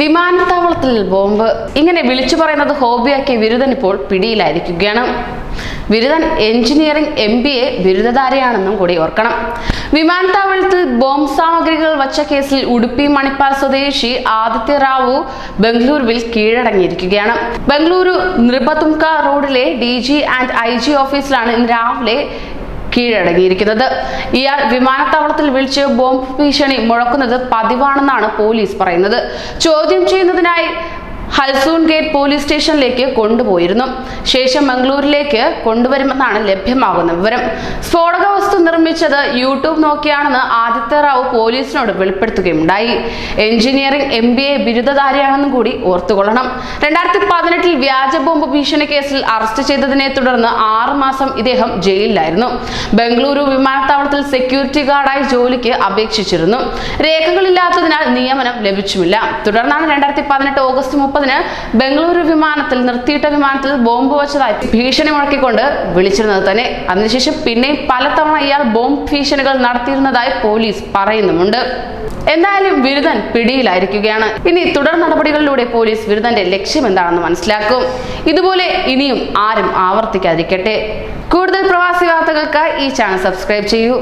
വിമാനത്താവളത്തിൽ ബോംബ്. ഇങ്ങനെ വിളിച്ചു പറയുന്നത് ഹോബിയാക്കിയ ബിരുദൻ ഇപ്പോൾ പിടിയിലായിരിക്കുകയാണ്. ബിരുദൻ എഞ്ചിനീയറിംഗ് എം ബി എ ബിരുദധാരിയാണെന്നും കൂടി ഓർക്കണം. വിമാനത്താവളത്തിൽ ബോംബ് സാമഗ്രികൾ വച്ച കേസിൽ ഉടുപ്പി മണിപ്പാൽ സ്വദേശി ആദിത്യ റാവു ബംഗളൂരുവിൽ കീഴടങ്ങിയിരിക്കുകയാണ്. ബംഗളൂരു നൃപതുംക റോഡിലെ D G and I G ഓഫീസിലാണ് ഇന്ന് രാവിലെ കീഴടങ്ങിയിരിക്കുന്നത്. ഇയാൾ വിമാനത്താവളത്തിൽ വിളിച്ച് ബോംബ് ഭീഷണി മുഴക്കുന്നത് പതിവാണെന്നാണ് പോലീസ് പറയുന്നത്. ചോദ്യം ചെയ്യുന്നതിനായി ഹൽസൂൺ ഗേറ്റ് പോലീസ് സ്റ്റേഷനിലേക്ക് കൊണ്ടുപോയിരുന്നു. ശേഷം മംഗളൂരിലേക്ക് കൊണ്ടുവരുമെന്നാണ് ലഭ്യമാകുന്ന വിവരം. സ്ഫോടക വസ്തു നിർമ്മിച്ചത് യൂട്യൂബ് നോക്കിയാണെന്ന് ആദിത്യ റാവു പോലീസിനോട് വെളിപ്പെടുത്തുകയുണ്ടായി. എഞ്ചിനീയറിംഗ് എം ബി എ ബിരുദധാരിയാണെന്നും കൂടി ഓർത്തുകൊള്ളണം. രണ്ടായിരത്തി പതിനെട്ടിൽ വ്യാജ ബോംബ് ഭീഷണി കേസിൽ അറസ്റ്റ് ചെയ്തതിനെ തുടർന്ന് ആറു മാസം ഇദ്ദേഹം ജയിലിലായിരുന്നു. ബംഗളൂരു വിമാനത്താവളത്തിൽ സെക്യൂരിറ്റി ഗാർഡായി ജോലിക്ക് അപേക്ഷിച്ചിരുന്നു. രേഖകളില്ലാത്തതിനാൽ നിയമനം ലഭിച്ചുമില്ല. തുടർന്നാണ് രണ്ടായിരത്തി പതിനെട്ട് ഓഗസ്റ്റ് മുപ്പതിന് ബംഗളൂരു വിമാനത്തിൽ നിർത്തിയിട്ട വിമാനത്തിൽ ബോംബ് വെച്ചതായി ഭീഷണി മുഴക്കിക്കൊണ്ട് വിളിച്ചിരുന്നത് തന്നെ. അതിനുശേഷം പിന്നെയും പലതവണ ഇയാൾ ബോംബ് ഭീഷണികൾ നടത്തിയിരുന്നതായി പോലീസ് പറയുന്നുമുണ്ട്. എന്തായാലും ബിരുദൻ പിടിയിലായിരിക്കുകയാണ്. ഇനി തുടർ നടപടികളിലൂടെ പോലീസ് ബിരുദന്റെ ലക്ഷ്യം എന്താണെന്ന് മനസ്സിലാക്കും. ഇതുപോലെ ഇനിയും ആരും ആവർത്തിക്കാതിരിക്കട്ടെ. കൂടുതൽ പ്രവാസി വാർത്തകൾക്കായി ഈ ചാനൽ സബ്സ്ക്രൈബ് ചെയ്യൂ.